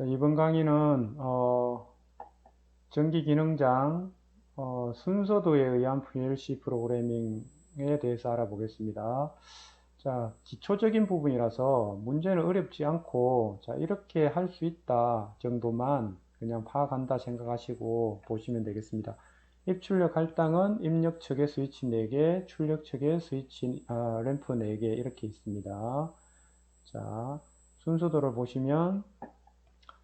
자, 이번 강의는 어, 전기 기능장 어, 순서도에 의한 VLC 프로그래밍에 대해서 알아보겠습니다. 자, 기초적인 부분이라서 문제는 어렵지 않고 자, 이렇게 할 수 있다 정도만 그냥 파악한다 생각하시고 보시면 되겠습니다. 입출력 할당은 입력 측에 스위치 4개, 출력 측에 스위치 아, 램프 4개 이렇게 있습니다. 자, 순서도를 보시면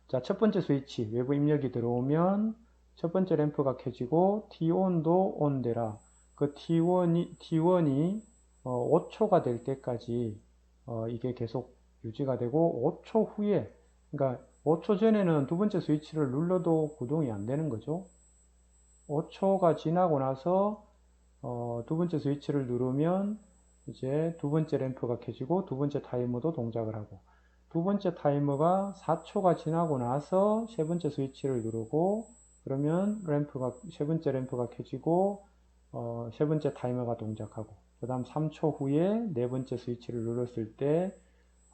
자, 첫 번째 스위치 외부 입력이 들어오면 첫 번째 램프가 켜지고 T1도 온되라. 그 T1이, T1이 어, 5초가 될 때까지 어, 이게 계속 유지가 되고 5초 후에 그러니까 5초 전에는 두 번째 스위치를 눌러도 구동이 안 되는 거죠. 5초가 지나고 나서 어, 두 번째 스위치를 누르면 이제 두 번째 램프가 켜지고 두 번째 타이머도 동작을 하고 두 번째 타이머가 4초가 지나고 나서 세 번째 스위치를 누르고 그러면 램프가 세 번째 램프가 켜지고 어, 세 번째 타이머가 동작하고 그 다음 3초 후에 네 번째 스위치를 눌렀을 때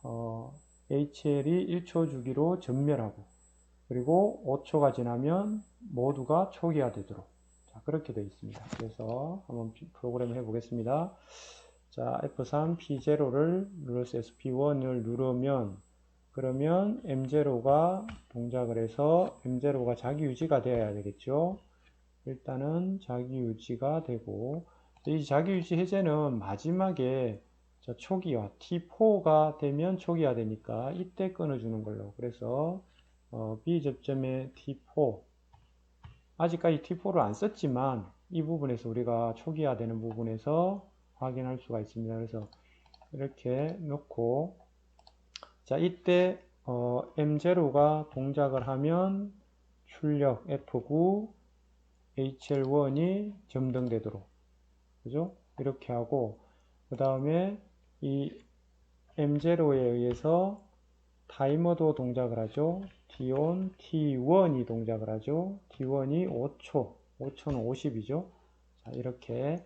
어, HL이 1초 주기로 전멸하고 그리고 5초가 지나면 모두가 초기화 되도록 자, 그렇게 되어 있습니다. 그래서 한번 프로그램을 해보겠습니다. 자, F3 P0를 눌러서 SP1을 누르면 그러면 M0가 동작을 해서 M0가 자기 유지가 되어야 되겠죠. 일단은 자기 유지가 되고 이 자기 유지 해제는 마지막에 초기화 T4가 되면 초기화 되니까 이때 끊어주는 걸로 그래서 어, B 접점의 T4 아직까지 T4를 안 썼지만 이 부분에서 우리가 초기화 되는 부분에서 확인할 수가 있습니다. 그래서 이렇게 놓고 자 이때 어, M0가 동작을 하면 출력 F9 HL1이 점등되도록 그죠? 이렇게 하고 그 다음에 이 M0에 의해서 타이머도 동작을 하죠. T1, T1이 동작을 하죠. T1이 5초, 5초는 50이죠. 자, 이렇게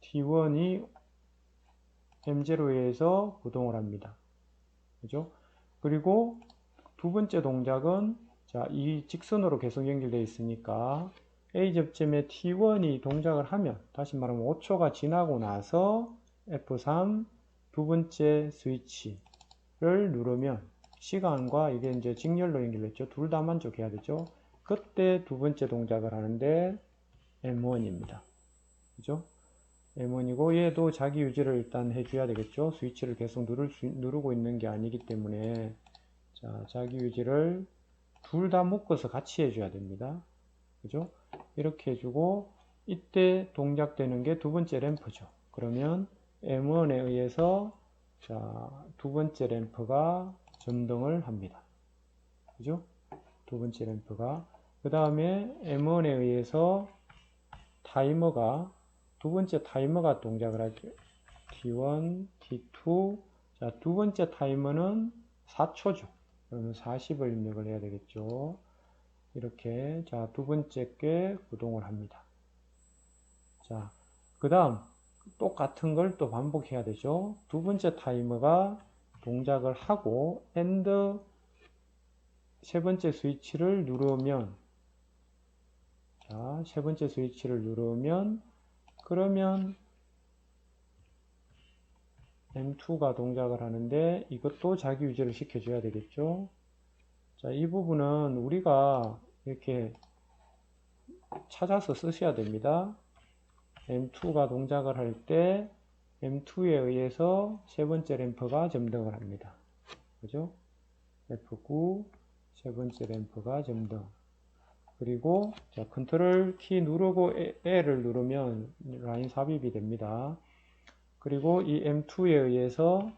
T1이 M0에 의해서 구동을 합니다. 그죠? 그리고 두 번째 동작은 자, 이 직선으로 계속 연결되어 있으니까 A 접점에 T1이 동작을 하면 다시 말하면 5초가 지나고 나서 F3 두 번째 스위치를 누르면 시간과 이게 이제 직렬로 연결됐죠. 둘 다 만족해야 되죠. 그때 두 번째 동작을 하는데 M1입니다. 그죠? M1이고 얘도 자기 유지를 일단 해줘야 되겠죠. 스위치를 계속 누를 수, 누르고 있는 게 아니기 때문에 자 자기 유지를 둘 다 묶어서 같이 해줘야 됩니다. 그죠? 이렇게 해주고 이때 동작되는 게 두 번째 램프죠. 그러면 M1에 의해서 자, 두 번째 램프가 점등을 합니다. 그죠? 두 번째 램프가 그 다음에 M1에 의해서 타이머가 두 번째 타이머가 동작을 하죠. T1, T2 자, 두 번째 타이머는 4초죠. 그러면 40을 입력을 해야 되겠죠. 이렇게 자, 두 번째 께 구동을 합니다. 자, 그 다음 똑같은 걸 또 반복해야 되죠. 두 번째 타이머가 동작을 하고 엔드 세 번째 스위치를 누르면 자, 세 번째 스위치를 누르면 그러면 M2가 동작을 하는데 이것도 자기 유지를 시켜줘야 되겠죠. 자, 이 부분은 우리가 이렇게 찾아서 쓰셔야 됩니다. M2가 동작을 할 때 M2에 의해서 세 번째 램프가 점등을 합니다. 그죠? F9 세 번째 램프가 점등. 그리고 자, 컨트롤 키 누르고 L을 누르면 라인 삽입이 됩니다. 그리고 이 M2에 의해서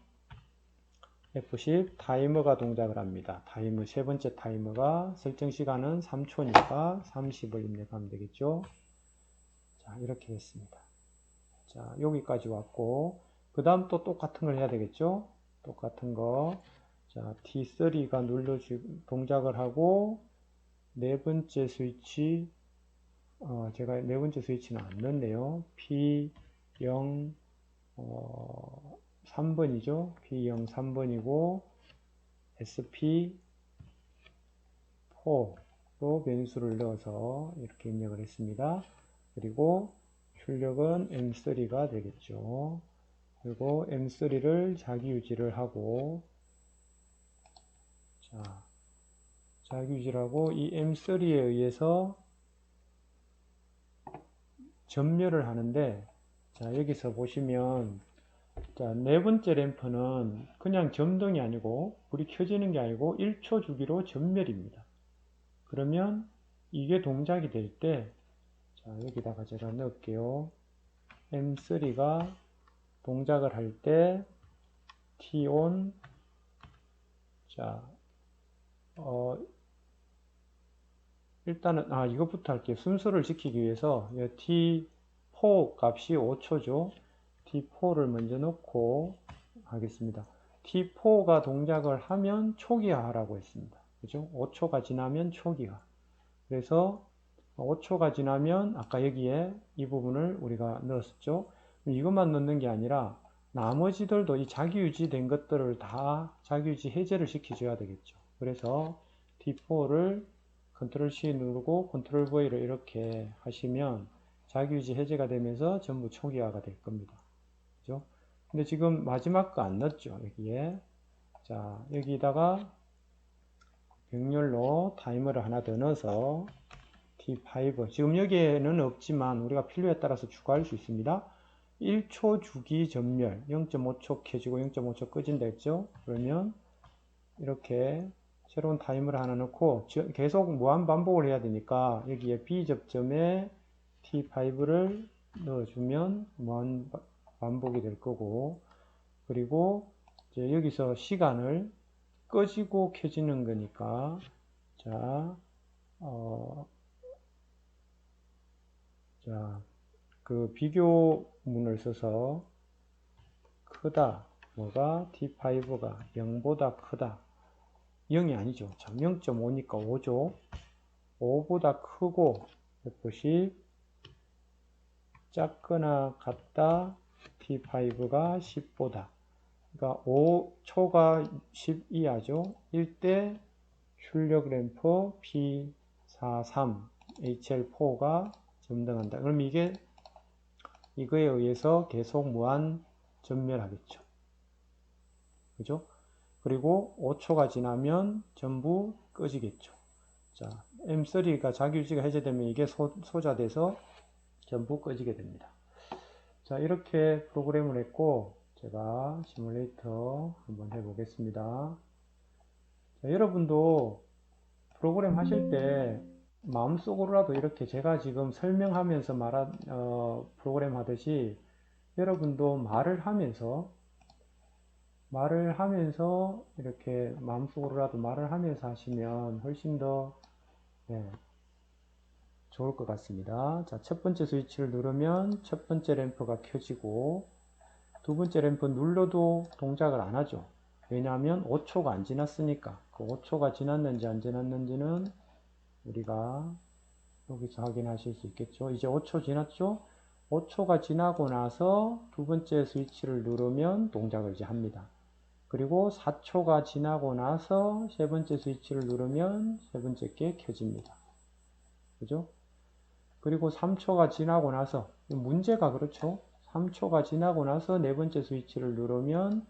F10 타이머가 동작을 합니다. 타이머 세 번째 타이머가 설정 시간은 3초니까 30을 입력하면 되겠죠. 자, 이렇게 됐습니다. 자, 여기까지 왔고, 그 다음 또 똑같은 걸 해야 되겠죠? 똑같은 거. 자, T3가 눌러주, 동작을 하고, 네 번째 스위치, 어, 제가 네 번째 스위치는 안 넣었네요. P0, 어, 3번이죠. P0 3번이고, SP T4로 변수를 넣어서 이렇게 입력을 했습니다. 그리고 출력은 M3가 되겠죠. 그리고 M3를 자기 유지를 하고 자, 하고 이 M3에 의해서 전멸을 하는데 자, 여기서 보시면 자, 네 번째 램프는 그냥 점등이 아니고 불이 켜지는 게 아니고 1초 주기로 전멸입니다. 그러면 이게 동작이 될 때, 자, 여기다가 제가 넣을게요. M3가 동작을 할 때, T-on, 자, 어, 일단은, 아, 이것부터 할게요. 순서를 지키기 위해서, T4 값이 5초죠. T4를 먼저 넣고 하겠습니다. T4가 동작을 하면 초기화하라고 했습니다. 그죠? 5초가 지나면 초기화. 그래서 5초가 지나면 아까 여기에 이 부분을 우리가 넣었죠. 이것만 넣는 게 아니라 나머지들도 이 자기유지된 것들을 다 자기유지 해제를 시켜줘야 되겠죠. 그래서 T4를 컨트롤 C 누르고 컨트롤 V를 이렇게 하시면 자기유지 해제가 되면서 전부 초기화가 될 겁니다. 그죠? 근데 지금 마지막 거 안 넣었죠. 여기에. 자, 여기다가 병렬로 타이머를 하나 더 넣어서 T5. 지금 여기에는 없지만 우리가 필요에 따라서 추가할 수 있습니다. 1초 주기 전멸 0.5초 켜지고 0.5초 꺼진다 했죠. 그러면 이렇게 새로운 타이머를 하나 넣고 계속 무한 반복을 해야 되니까 여기에 B 접점에 T5를 넣어주면 무한 반복이 될 거고. 그리고 이제 여기서 시간을 꺼지고 켜지는 거니까. 자, 어, 자, 그 비교문을 써서 크다 뭐가? T5가 0보다 크다 0이 아니죠. 자, 0.5니까 5죠. 5보다 크고 F10 작거나 같다 T5가 10보다 그러니까 5 초가 10 이하죠. 1대 출력 램프 P43 HL4가 점등한다. 그럼 이게 이거에 의해서 계속 무한 전멸하겠죠. 그죠? 그리고 5초가 지나면 전부 꺼지겠죠. 자, M3가 자기유지가 해제되면 이게 소, 소자돼서 전부 꺼지게 됩니다. 자, 이렇게 프로그램을 했고, 제가 시뮬레이터 한번 해보겠습니다. 자, 여러분도 프로그램 하실 때 마음속으로라도 이렇게 제가 지금 설명하면서 말한 어, 프로그램 하듯이 여러분도 말을 하면서 말을 하면서 이렇게 마음속으로라도 말을 하면서 하시면 훨씬 더 네, 좋을 것 같습니다. 자, 첫 번째 스위치를 누르면 첫 번째 램프가 켜지고 두 번째 램프 눌러도 동작을 안 하죠. 왜냐하면 5초가 안 지났으니까 그 5초가 지났는지 안 지났는지는 우리가 여기서 확인하실 수 있겠죠. 이제 5초 지났죠? 5초가 지나고 나서 두 번째 스위치를 누르면 동작을 이제 합니다. 그리고 4초가 지나고 나서 세 번째 스위치를 누르면 세 번째 게 켜집니다. 그죠? 그리고 3초가 지나고 나서 문제가 그렇죠. 3초가 지나고 나서 네 번째 스위치를 누르면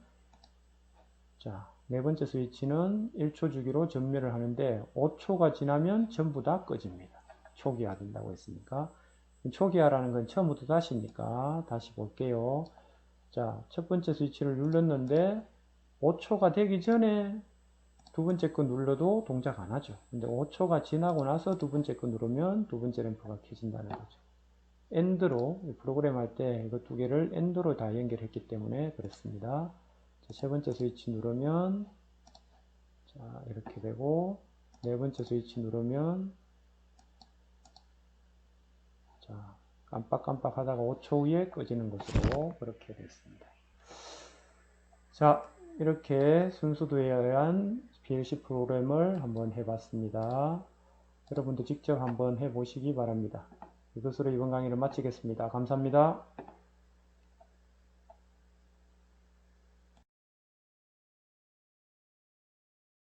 자, 네 번째 스위치는 1초 주기로 전멸을 하는데 5초가 지나면 전부 다 꺼집니다. 초기화 된다고 했으니까 초기화라는 건 처음부터 다시니까 다시 볼게요. 자, 첫 번째 스위치를 눌렀는데 5초가 되기 전에 두 번째 거 눌러도 동작 안 하죠. 근데 5초가 지나고 나서 두 번째 거 누르면 두 번째 램프가 켜진다는 거죠. 엔드로 프로그램 할 때 이거 두 개를 엔드로 다 연결했기 때문에 그렇습니다. 자, 세 번째 스위치 누르면 자 이렇게 되고 네 번째 스위치 누르면 자 깜빡깜빡 하다가 5초 후에 꺼지는 것으로 그렇게 됐습니다. 자 이렇게 순수도에 의한 PLC 프로그램을 한번 해봤습니다. 여러분도 직접 한번 해보시기 바랍니다. 이것으로 이번 강의를 마치겠습니다. 감사합니다.